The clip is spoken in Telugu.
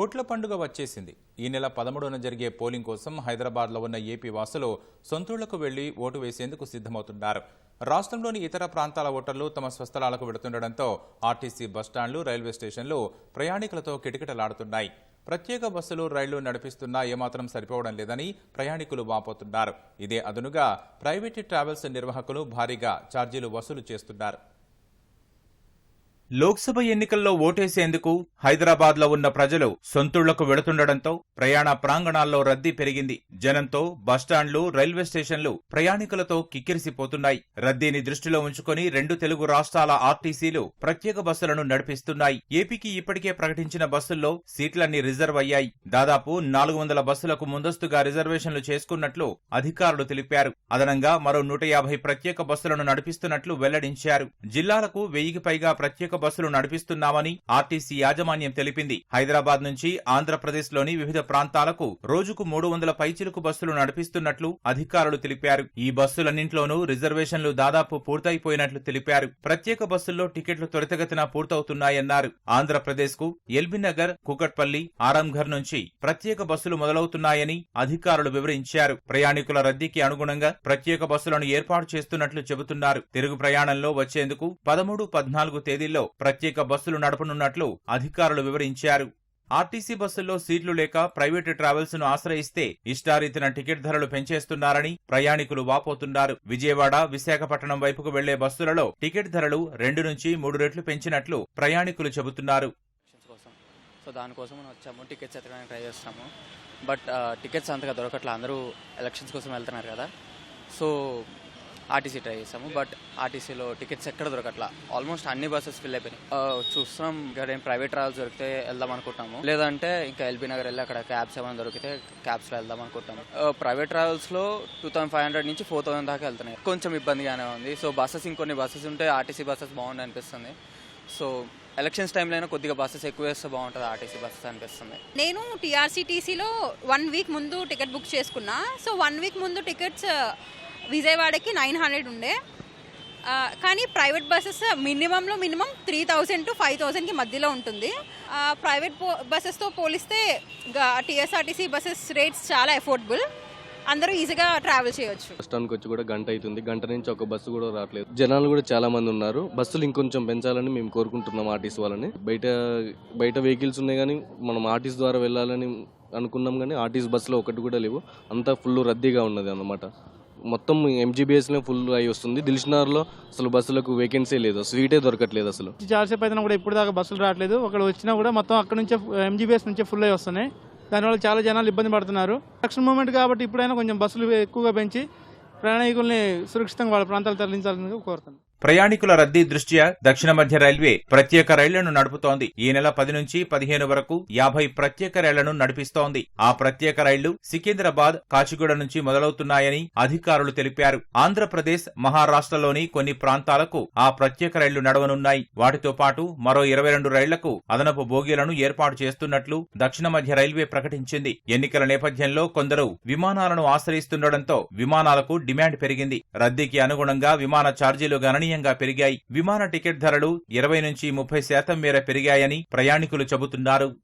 ఓట్ల పండుగ వచ్చేసింది. ఈ నెల పదమూడున జరిగే పోలింగ్ కోసం హైదరాబాద్లో ఉన్న ఏపీ వాసులు సొంతూళ్ళకు వెళ్ళి ఓటు వేసేందుకు సిద్ధమవుతున్నారు. రాష్ట్రంలోని ఇతర ప్రాంతాల ఓటర్లు తమ స్వస్థలాలకు వెళుతుండటంతో ఆర్టీసీ బస్టాండ్లు రైల్వే స్టేషన్లు ప్రయాణికులతో కిటకిటలాడుతున్నాయి. ప్రత్యేక బస్సులు రైళ్ళు నడిపిస్తున్నా ఏమాత్రం సరిపోవడం లేదని ప్రయాణికులు వాపోతున్నారు. ఇదే అదునుగా ప్రైవేటు ట్రావెల్స్ నిర్వాహకులు భారీగా ఛార్జీలు వసూలు చేస్తున్నారు. లోక్సభ ఎన్నికల్లో ఓటేసేందుకు హైదరాబాద్లో ఉన్న ప్రజలు సొంతుళ్ళకు వెళుతుండటంతో ప్రయాణ ప్రాంగణాల్లో రద్దీ పెరిగింది. జనంతో బస్టాండ్లు రైల్వే స్టేషన్లు ప్రయాణికులతో కిక్కిరిసిపోతున్నాయి. రద్దీని దృష్టిలో ఉంచుకొని రెండు తెలుగు రాష్ట్రాల ఆర్టీసీలు ప్రత్యేక బస్సులను నడిపిస్తున్నాయి. ఏపీకి ఇప్పటికే ప్రకటించిన బస్సుల్లో సీట్లన్నీ రిజర్వ్ అయ్యాయి. దాదాపు నాలుగు వందల బస్సులకు ముందస్తుగా రిజర్వేషన్లు చేసుకున్నట్లు అధికారులు తెలిపారు. అదనంగా మరో నూట యాభై ప్రత్యేక బస్సులను నడిపిస్తున్నట్లు వెల్లడించారు. జిల్లాలకు వెయ్యికి పైగా ప్రత్యేక బస్సులు నడిపిస్తున్నామని ఆర్టీసీ యాజమాన్యం తెలిపింది. హైదరాబాద్ నుంచి ఆంధ్రప్రదేశ్లోని వివిధ ప్రాంతాలకు రోజుకు మూడు వందల పైచిలుకు బస్సులు నడిపిస్తున్నట్లు అధికారులు తెలిపారు. ఈ బస్సులన్నింట్లోనూ రిజర్వేషన్లు దాదాపు పూర్తయిపోయినట్లు తెలిపారు. ప్రత్యేక బస్సుల్లో టికెట్లు త్వరితగతిన పూర్తవుతున్నాయన్నారు. ఆంధ్రప్రదేశ్కు ఎల్బీ నగర్ కుకట్పల్లి ఆరంఘర్ నుంచి ప్రత్యేక బస్సులు మొదలవుతున్నాయని అధికారులు వివరించారు. ప్రయాణికుల రద్దీకి అనుగుణంగా ప్రత్యేక బస్సులను ఏర్పాటు చేస్తున్నట్లు చెబుతున్నారు. తిరుగు ప్రయాణంలో వచ్చేందుకు పదమూడు పద్నాలుగు తేదీల్లో ప్రత్యేక బస్సులు నడపనున్నట్లు అధికారులు వివరించారు. ఆర్టీసీ బస్సుల్లో సీట్లు లేక ప్రైవేటు ట్రావెల్స్ను ఆశ్రయిస్తే ఇష్టారీతిన టికెట్ ధరలు పెంచేస్తున్నారని ప్రయాణికులు వాపోతున్నారు. విజయవాడ విశాఖపట్నం వైపుకు వెళ్ళే బస్సులలో టికెట్ ధరలు రెండు నుంచి మూడు రెట్లు పెంచినట్లు ప్రయాణికులు చెబుతున్నారు. కోసం సో దానికోసం మనం వచ్చాము టికెట్స్ ఎత్తడానికి ట్రై చేస్తాము బట్ టికెట్స్ అంతగా దొరకట్లా అందరూ ఎలక్షన్స్ కోసం వెళ్తున్నారు కదా. సో ఆర్టీసీ ట్రై చేసాము బట్ ఆర్టీసీలో టికెట్స్ ఎక్కడ దొరకట్లా. ఆల్మోస్ట్ అన్ని బస్సెస్ ఫిల్ అయిపోయినాయి. చూస్తాం చూస్తున్నాం ఇక్కడ ఏం ప్రైవేట్ ట్రావెల్స్ దొరికితే వెళ్దాం అనుకుంటున్నాము లేదంటే ఇంకా ఎల్బీ నగర్ వెళ్ళి అక్కడ క్యాబ్స్ ఏమైనా దొరికితే క్యాబ్స్లో వెళ్దాం అనుకుంటాము. ప్రైవేట్ ట్రావెల్స్లో టూ థౌసండ్ ఫైవ్ హండ్రెడ్ నుంచి ఫోర్ థౌసండ్ దాకా వెళ్తున్నాయి. కొంచెం ఇబ్బందిగానే ఉంది. సో బస్సెస్ ఇంకొన్ని బస్సెస్ ఉంటే ఆర్టీసీ బస్సెస్ బాగుంది అనిపిస్తుంది. సో ఎలక్షన్స్ టైంలో అయినా కొద్దిగా బస్సెస్ ఎక్కువ వేస్తే బాగుంటుంది ఆర్టీసీ బస్సెస్ అనిపిస్తుంది. నేను టీఆర్సీటీసీలో వన్ వీక్ ముందు టికెట్ బుక్ చేసుకున్నా. సో వన్ వీక్ ముందు టికెట్స్ విజయవాడకి నైన్ హండ్రెడ్ ఉండే. కానీ private buses మినిమంలో minimum three thousand to five థౌజండ్కి మధ్యలో ఉంటుంది. ప్రైవేట్ బస్సెస్తో పోలిస్తే టీఎస్ఆర్టీసీ బస్సెస్ రేట్స్ చాలా అఫోర్డబుల్ అందరూ ఈజీగా ట్రావెల్ చేయొచ్చు. బస్ స్టాండ్కి వచ్చి కూడా గంట అవుతుంది. గంట నుంచి ఒక బస్సు కూడా రావట్లేదు. జనాలు కూడా చాలా మంది ఉన్నారు. బస్సులు ఇంకొంచెం పెంచాలని మేము కోరుకుంటున్నాం ఆర్టీసీ వాళ్ళని. బయట బయట వెహికల్స్ ఉన్నాయి కానీ మనం ఆర్టీసీ ద్వారా వెళ్ళాలని అనుకున్నాం కానీ ఆర్టీసీ బస్సులో ఒకటి కూడా లేవు. అంతా ఫుల్ రద్దీగా ఉన్నది అన్నమాట. మొత్తం ఎంజీబీఎస్లో ఫుల్ అయి వస్తుంది. దిల్షనార్లో అసలు బస్సులకు వేకెన్సీ లేదు. సీటే దొరకట్లేదు అసలు. చాలాసేపు అయినా కూడా ఇప్పుడు దాకా బస్సులు రావట్లేదు. ఒకళ్ళు వచ్చినా కూడా మొత్తం అక్కడ నుంచే ఎంజీబీఎస్ నుంచే ఫుల్ అయి వస్తున్నాయి. దానివల్ల చాలా జనాలు ఇబ్బంది పడుతున్నారు. ఎలక్షన్ మూమెంట్ కాబట్టి ఇప్పుడైనా కొంచెం బస్సులు ఎక్కువగా పెంచి ప్రయాణికుల్ని సురక్షితంగా వాళ్ళ ప్రాంతాలు తరలించాలని కోరుతున్నాను ప్రయాణికుల రద్దీ దృష్ట్యా దక్షిణ మధ్య రైల్వే ప్రత్యేక రైళ్ళను నడుపుతోంది. ఈ నెల పది నుంచి పదిహేను వరకు యాభై ప్రత్యేక రైళ్ళను నడిపిస్తోంది. ఆ ప్రత్యేక రైళ్ళు సికింద్రాబాద్ కాచిగూడ నుంచి మొదలవుతున్నాయని అధికారులు తెలిపారు. ఆంధ్రప్రదేశ్ మహారాష్ట్రలోని కొన్ని ప్రాంతాలకు ఆ ప్రత్యేక రైళ్ళు నడవనున్నాయి. వాటితో పాటు మరో ఇరవై రెండు రైళ్ళకు అదనపు బోగీలను ఏర్పాటు చేస్తున్నట్లు దక్షిణ మధ్య రైల్వే ప్రకటించింది. ఎన్నికల నేపథ్యంలో కొందరు విమానాలను ఆశ్రయిస్తుండటంతో విమానాలకు డిమాండ్ పెరిగింది. రద్దీకి అనుగుణంగా విమాన ఛార్జీలు గణనీయంగా పెరిగాయి. విమాన టికెట్ ధరలు ఇరవై నుంచి ముప్పై శాతం మేర పెరిగాయని ప్రయాణికులు చెబుతున్నారు.